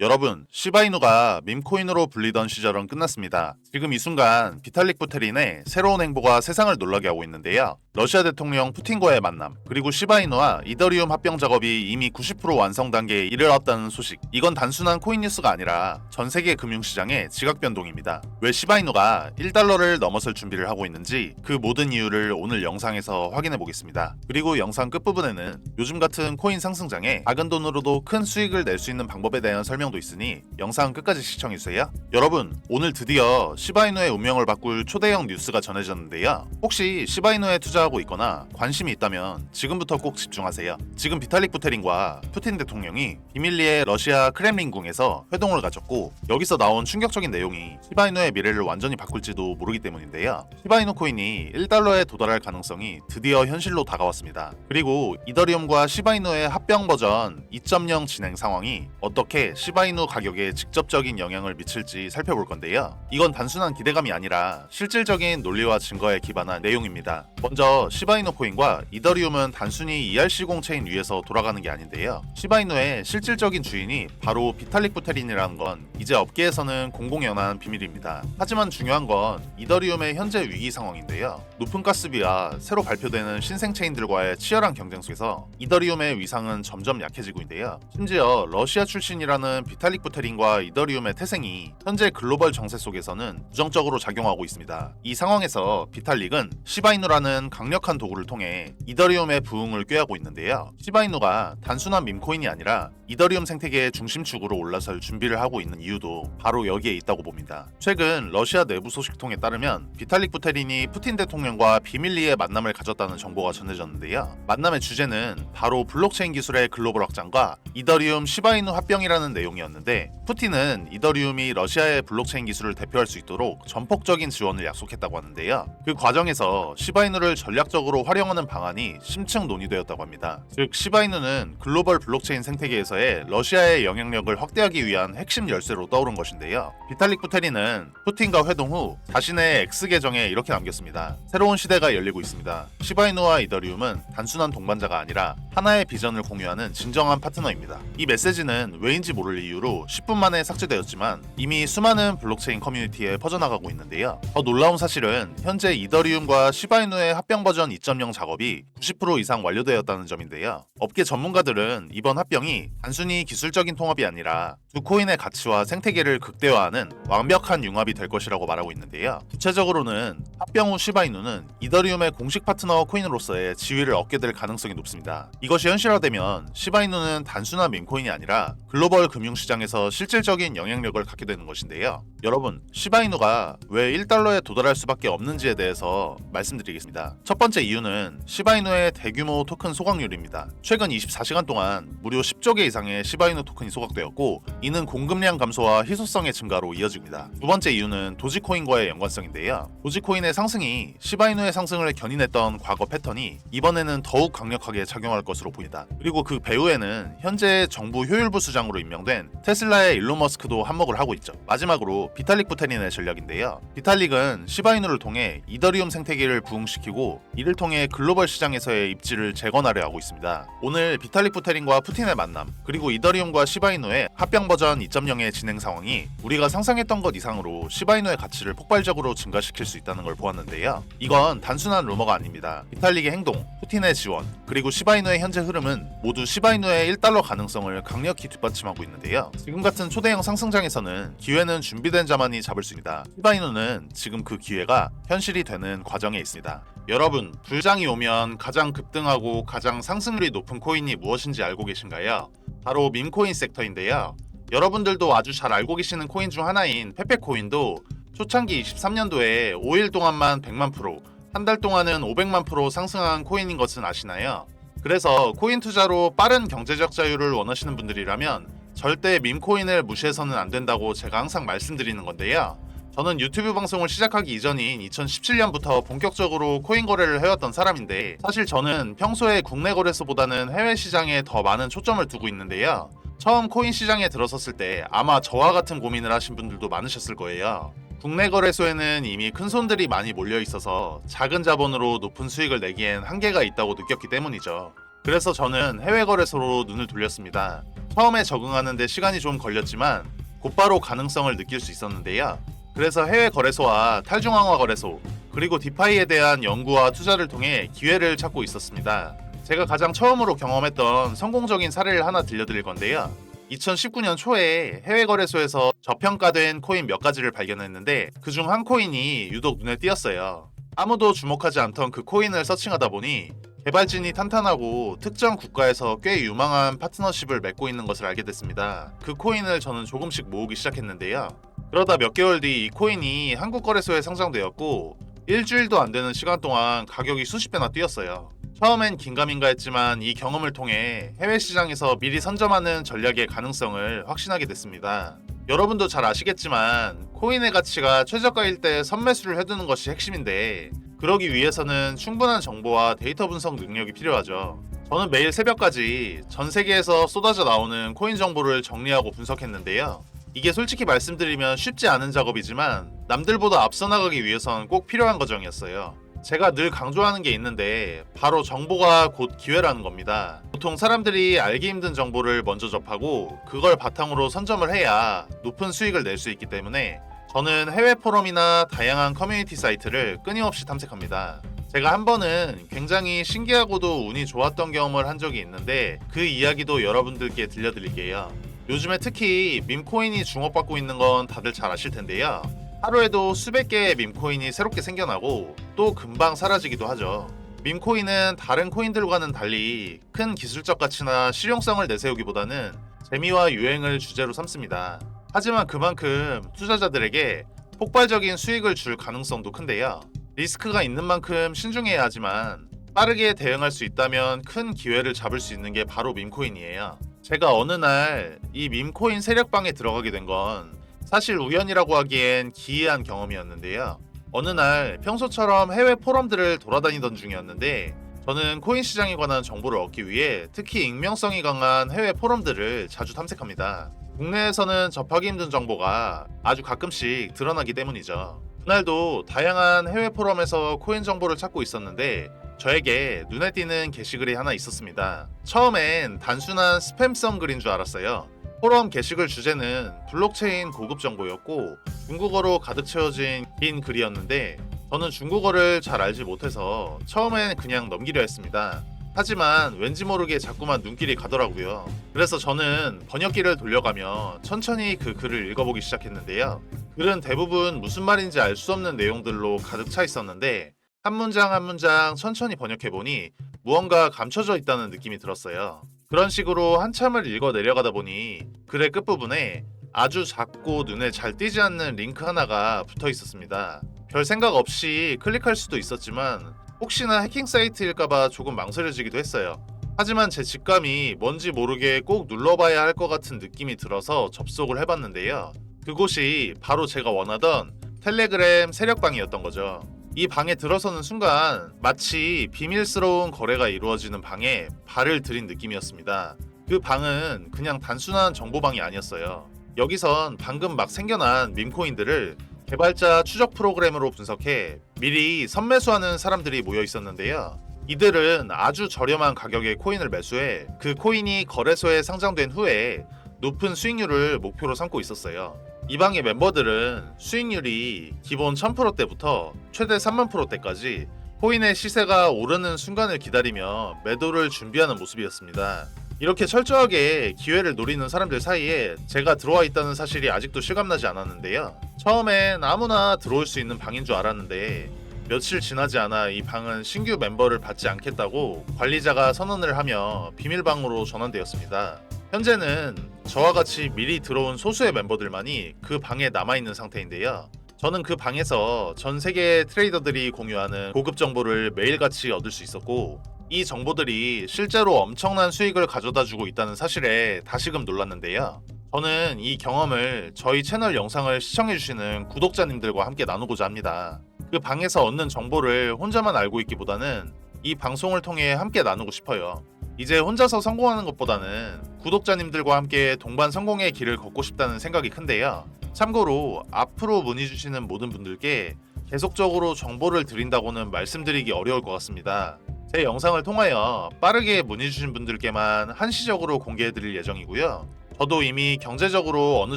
여러분, 시바이누가 밈코인으로 불리던 시절은 끝났습니다. 지금 이 순간 비탈릭 부테린의 새로운 행보가 세상을 놀라게 하고 있는데요. 러시아 대통령 푸틴과의 만남, 그리고 시바이누와 이더리움 합병 작업이 이미 90% 완성 단계에 이르렀다는 소식. 이건 단순한 코인 뉴스가 아니라 전 세계 금융시장의 지각 변동입니다. 왜 시바이누가 1달러를 넘어설 준비를 하고 있는지 그 모든 이유를 오늘 영상에서 확인해 보겠습니다. 그리고 영상 끝부분에는 요즘 같은 코인 상승장에 작은 돈으로도 큰 수익을 낼 수 있는 방법에 대한 설명도 있으니 영상 끝까지 시청해주세요. 여러분, 오늘 드디어 시바이누의 운명을 바꿀 초대형 뉴스가 전해졌는데요. 혹시 시바이누에 투자 하고 있거나 관심이 있다면 지금부터 꼭 집중하세요. 지금 비탈릭 부테린과 푸틴 대통령이 비밀리에 러시아 크렘린궁에서 회동을 가졌고 여기서 나온 충격적인 내용이 시바이누의 미래를 완전히 바꿀지도 모르기 때문인데요. 시바이누 코인이 1달러에 도달할 가능성이 드디어 현실로 다가왔습니다. 그리고 이더리움과 시바이누의 합병 버전 2.0 진행 상황이 어떻게 시바이누 가격에 직접적인 영향을 미칠지 살펴볼 건데요. 이건 단순한 기대감이 아니라 실질적인 논리와 증거에 기반한 내용입니다. 먼저 시바이누 코인과 이더리움은 단순히 ERC 공체인 위에서 돌아가는 게 아닌데요. 시바이누의 실질적인 주인이 바로 비탈릭 부테린이라는 건 이제 업계에서는 공공연한 비밀입니다. 하지만 중요한 건 이더리움의 현재 위기 상황인데요. 높은 가스비와 새로 발표되는 신생 체인들과의 치열한 경쟁 속에서 이더리움의 위상은 점점 약해지고 있는데요. 심지어 러시아 출신이라는 비탈릭 부테린과 이더리움의 태생이 현재 글로벌 정세 속에서는 부정적으로 작용하고 있습니다. 이 상황에서 비탈릭은 시바이누라는 강력한 도구를 통해 이더리움의 부흥을 꾀하고 있는데요. 시바이누가 단순한 밈코인이 아니라 이더리움 생태계의 중심축으로 올라설 준비를 하고 있는 이유도 바로 여기에 있다고 봅니다. 최근 러시아 내부 소식통에 따르면 비탈릭 부테린이 푸틴 대통령과 비밀리에 만남을 가졌다는 정보가 전해졌는데요. 만남의 주제는 바로 블록체인 기술의 글로벌 확장과 이더리움 시바이누 합병이라는 내용이었는데 푸틴은 이더리움이 러시아의 블록체인 기술을 대표할 수 있도록 전폭적인 지원을 약속했다고 하는데요. 그 과정에서 시바이누를 전 략적으로 활용하는 방안이 심층 논의되었다고 합니다. 즉 시바이누는 글로벌 블록체인 생태계에서의 러시아의 영향력을 확대하기 위한 핵심 열쇠로 떠오른 것인데요. 비탈릭 부테린은 푸틴과 회동 후 자신의 X 계정에 이렇게 남겼습니다. 새로운 시대가 열리고 있습니다. 시바이누와 이더리움은 단순한 동반자가 아니라 하나의 비전을 공유하는 진정한 파트너입니다. 이 메시지는 왜인지 모를 이유로 10분 만에 삭제되었지만 이미 수많은 블록체인 커뮤니티에 퍼져나가고 있는데요. 더 놀라운 사실은 현재 이더리움과 시바이누의 합병 버전 2.0 작업이 90% 이상 완료되었다는 점인데요. 업계 전문가들은 이번 합병이 단순히 기술적인 통합이 아니라 두 코인의 가치와 생태계를 극대화하는 완벽한 융합이 될 것이라고 말하고 있는데요. 구체적으로는 합병 후 시바이누는 이더리움의 공식 파트너 코인으로서의 지위를 얻게 될 가능성이 높습니다. 이것이 현실화되면 시바이누는 단순한 밈코인이 아니라 글로벌 금융시장에서 실질적인 영향력을 갖게 되는 것인데요. 여러분, 시바이누가 왜 1달러에 도달할 수밖에 없는지에 대해서 말씀드리겠습니다. 첫 번째 이유는 시바이누의 대규모 토큰 소각률입니다. 최근 24시간 동안 무려 10조 개 이상의 시바이누 토큰이 소각되었고 이는 공급량 감소와 희소성의 증가로 이어집니다. 두 번째 이유는 도지코인과의 연관성인데요. 도지코인의 상승이 시바이누의 상승을 견인했던 과거 패턴이 이번에는 더욱 강력하게 작용할 것으로 보인다. 그리고 그 배후에는 현재 정부 효율부 수장으로 임명된 테슬라의 일론 머스크도 한몫을 하고 있죠. 마지막으로 비탈릭 부테린의 전략인데요. 비탈릭은 시바이누를 통해 이더리움 생태계를 부흥시키고 이를 통해 글로벌 시장에서의 입지를 재건하려 하고 있습니다. 오늘 비탈릭 부테린과 푸틴의 만남 그리고 이더리움과 시바이누의 합병 버전 2.0의 진행 상황이 우리가 상상했던 것 이상으로 시바이누의 가치를 폭발적으로 증가시킬 수 있다는 걸 보았는데요. 이건 단순한 루머가 아닙니다. 비탈릭의 행동, 푸틴의 지원, 그리고 시바이누의 현재 흐름은 모두 시바이누의 1달러 가능성을 강력히 뒷받침하고 있는데요. 지금 같은 초대형 상승장에서는 기회는 준비된 자만이 잡을 수 있다. 시바이누는 지금 그 기회가 현실이 되는 과정에 있습니다. 여러 분, 불장이 오면 가장 급등하고 가장 상승률이 높은 코인이 무엇인지 알고 계신가요? 바로 밈코인 섹터인데요. 여러분들도 아주 잘 알고 계시는 코인 중 하나인 페페코인도 초창기 23년도에 5일 동안만 100만 프로, 한 달 동안은 500만 프로 상승한 코인인 것은 아시나요? 그래서 코인 투자로 빠른 경제적 자유를 원하시는 분들이라면 절대 밈코인을 무시해서는 안 된다고 제가 항상 말씀드리는 건데요. 저는 유튜브 방송을 시작하기 이전인 2017년부터 본격적으로 코인 거래를 해왔던 사람인데 사실 저는 평소에 국내 거래소보다는 해외 시장에 더 많은 초점을 두고 있는데요. 처음 코인 시장에 들어섰을 때 아마 저와 같은 고민을 하신 분들도 많으셨을 거예요. 국내 거래소에는 이미 큰 손들이 많이 몰려 있어서 작은 자본으로 높은 수익을 내기엔 한계가 있다고 느꼈기 때문이죠. 그래서 저는 해외 거래소로 눈을 돌렸습니다. 처음에 적응하는데 시간이 좀 걸렸지만 곧바로 가능성을 느낄 수 있었는데요. 그래서 해외 거래소와 탈중앙화 거래소 그리고 디파이에 대한 연구와 투자를 통해 기회를 찾고 있었습니다. 제가 가장 처음으로 경험했던 성공적인 사례를 하나 들려드릴 건데요. 2019년 초에 해외 거래소에서 저평가된 코인 몇 가지를 발견했는데 그중 한 코인이 유독 눈에 띄었어요. 아무도 주목하지 않던 그 코인을 서칭하다 보니 개발진이 탄탄하고 특정 국가에서 꽤 유망한 파트너십을 맺고 있는 것을 알게 됐습니다. 그 코인을 저는 조금씩 모으기 시작했는데요. 그러다 몇 개월 뒤 이 코인이 한국 거래소에 상장되었고 일주일도 안 되는 시간 동안 가격이 수십 배나 뛰었어요. 처음엔 긴가민가 했지만 이 경험을 통해 해외 시장에서 미리 선점하는 전략의 가능성을 확신하게 됐습니다. 여러분도 잘 아시겠지만 코인의 가치가 최저가일 때 선매수를 해두는 것이 핵심인데 그러기 위해서는 충분한 정보와 데이터 분석 능력이 필요하죠. 저는 매일 새벽까지 전 세계에서 쏟아져 나오는 코인 정보를 정리하고 분석했는데요. 이게 솔직히 말씀드리면 쉽지 않은 작업이지만 남들보다 앞서 나가기 위해선 꼭 필요한 과정이었어요. 제가 늘 강조하는 게 있는데 바로 정보가 곧 기회라는 겁니다. 보통 사람들이 알기 힘든 정보를 먼저 접하고 그걸 바탕으로 선점을 해야 높은 수익을 낼 수 있기 때문에 저는 해외 포럼이나 다양한 커뮤니티 사이트를 끊임없이 탐색합니다. 제가 한 번은 굉장히 신기하고도 운이 좋았던 경험을 한 적이 있는데 그 이야기도 여러분들께 들려드릴게요. 요즘에 특히 밈코인이 주목받고 있는 건 다들 잘 아실 텐데요. 하루에도 수백 개의 밈코인이 새롭게 생겨나고 또 금방 사라지기도 하죠. 밈코인은 다른 코인들과는 달리 큰 기술적 가치나 실용성을 내세우기보다는 재미와 유행을 주제로 삼습니다. 하지만 그만큼 투자자들에게 폭발적인 수익을 줄 가능성도 큰데요. 리스크가 있는 만큼 신중해야 하지만 빠르게 대응할 수 있다면 큰 기회를 잡을 수 있는 게 바로 밈코인이에요. 제가 어느 날 이 밈코인 세력방에 들어가게 된 건 사실 우연이라고 하기엔 기이한 경험이었는데요. 어느 날 평소처럼 해외 포럼들을 돌아다니던 중이었는데 저는 코인 시장에 관한 정보를 얻기 위해 특히 익명성이 강한 해외 포럼들을 자주 탐색합니다. 국내에서는 접하기 힘든 정보가 아주 가끔씩 드러나기 때문이죠. 그날도 다양한 해외 포럼에서 코인 정보를 찾고 있었는데 저에게 눈에 띄는 게시글이 하나 있었습니다. 처음엔 단순한 스팸성 글인 줄 알았어요. 포럼 게시글 주제는 블록체인 고급 정보였고 중국어로 가득 채워진 긴 글이었는데 저는 중국어를 잘 알지 못해서 처음엔 그냥 넘기려 했습니다. 하지만 왠지 모르게 자꾸만 눈길이 가더라고요. 그래서 저는 번역기를 돌려가며 천천히 그 글을 읽어보기 시작했는데요. 글은 대부분 무슨 말인지 알 수 없는 내용들로 가득 차 있었는데 한 문장 한 문장 천천히 번역해보니 무언가 감춰져 있다는 느낌이 들었어요. 그런 식으로 한참을 읽어 내려가다 보니 글의 끝부분에 아주 작고 눈에 잘 띄지 않는 링크 하나가 붙어 있었습니다. 별 생각 없이 클릭할 수도 있었지만 혹시나 해킹 사이트일까봐 조금 망설여지기도 했어요. 하지만 제 직감이 뭔지 모르게 꼭 눌러봐야 할 것 같은 느낌이 들어서 접속을 해봤는데요. 그곳이 바로 제가 원하던 텔레그램 세력방이었던 거죠. 이 방에 들어서는 순간 마치 비밀스러운 거래가 이루어지는 방에 발을 들인 느낌이었습니다. 그 방은 그냥 단순한 정보방이 아니었어요. 여기선 방금 막 생겨난 밈코인들을 개발자 추적 프로그램으로 분석해 미리 선매수하는 사람들이 모여 있었는데요. 이들은 아주 저렴한 가격의 코인을 매수해 그 코인이 거래소에 상장된 후에 높은 수익률을 목표로 삼고 있었어요. 이 방의 멤버들은 수익률이 기본 1000%대부터 최대 3만 프로대까지 코인의 시세가 오르는 순간을 기다리며 매도를 준비하는 모습이었습니다. 이렇게 철저하게 기회를 노리는 사람들 사이에 제가 들어와 있다는 사실이 아직도 실감나지 않았는데요. 처음엔 아무나 들어올 수 있는 방인 줄 알았는데 며칠 지나지 않아 이 방은 신규 멤버를 받지 않겠다고 관리자가 선언을 하며 비밀방으로 전환되었습니다. 현재는 저와 같이 미리 들어온 소수의 멤버들만이 그 방에 남아있는 상태인데요. 저는 그 방에서 전 세계 트레이더들이 공유하는 고급 정보를 매일같이 얻을 수 있었고 이 정보들이 실제로 엄청난 수익을 가져다 주고 있다는 사실에 다시금 놀랐는데요. 저는 이 경험을 저희 채널 영상을 시청해주시는 구독자님들과 함께 나누고자 합니다. 그 방에서 얻는 정보를 혼자만 알고 있기보다는 이 방송을 통해 함께 나누고 싶어요. 이제 혼자서 성공하는 것보다는 구독자님들과 함께 동반 성공의 길을 걷고 싶다는 생각이 큰데요. 참고로 앞으로 문의 주시는 모든 분들께 계속적으로 정보를 드린다고는 말씀드리기 어려울 것 같습니다. 제 영상을 통하여 빠르게 문의 주신 분들께만 한시적으로 공개해 드릴 예정이고요. 저도 이미 경제적으로 어느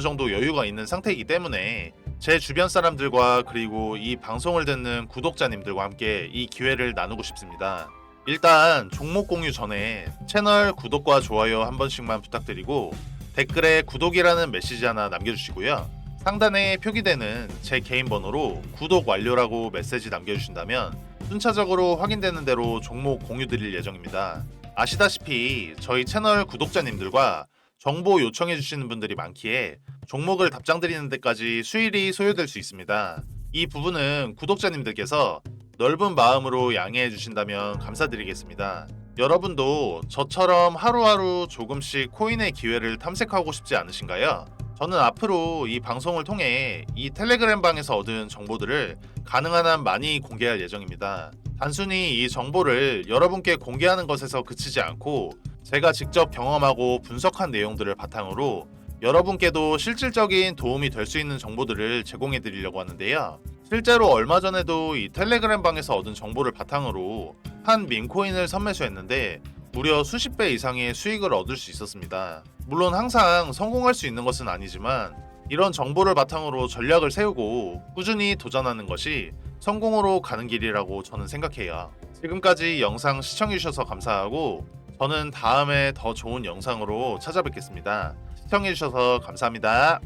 정도 여유가 있는 상태이기 때문에 제 주변 사람들과 그리고 이 방송을 듣는 구독자님들과 함께 이 기회를 나누고 싶습니다. 일단 종목 공유 전에 채널 구독과 좋아요 한 번씩만 부탁드리고 댓글에 구독이라는 메시지 하나 남겨주시고요. 상단에 표기되는 제 개인 번호로 구독 완료라고 메시지 남겨주신다면 순차적으로 확인되는 대로 종목 공유 드릴 예정입니다. 아시다시피 저희 채널 구독자님들과 정보 요청해 주시는 분들이 많기에 종목을 답장 드리는 데까지 수일이 소요될 수 있습니다. 이 부분은 구독자님들께서 넓은 마음으로 양해해 주신다면 감사드리겠습니다. 여러분도 저처럼 하루하루 조금씩 코인의 기회를 탐색하고 싶지 않으신가요? 저는 앞으로 이 방송을 통해 이 텔레그램 방에서 얻은 정보들을 가능한 한 많이 공개할 예정입니다. 단순히 이 정보를 여러분께 공개하는 것에서 그치지 않고 제가 직접 경험하고 분석한 내용들을 바탕으로 여러분께도 실질적인 도움이 될 수 있는 정보들을 제공해 드리려고 하는데요. 실제로 얼마 전에도 이 텔레그램 방에서 얻은 정보를 바탕으로 한 밈코인을 선매수했는데 무려 수십 배 이상의 수익을 얻을 수 있었습니다. 물론 항상 성공할 수 있는 것은 아니지만 이런 정보를 바탕으로 전략을 세우고 꾸준히 도전하는 것이 성공으로 가는 길이라고 저는 생각해요. 지금까지 영상 시청해주셔서 감사하고 저는 다음에 더 좋은 영상으로 찾아뵙겠습니다. 시청해주셔서 감사합니다.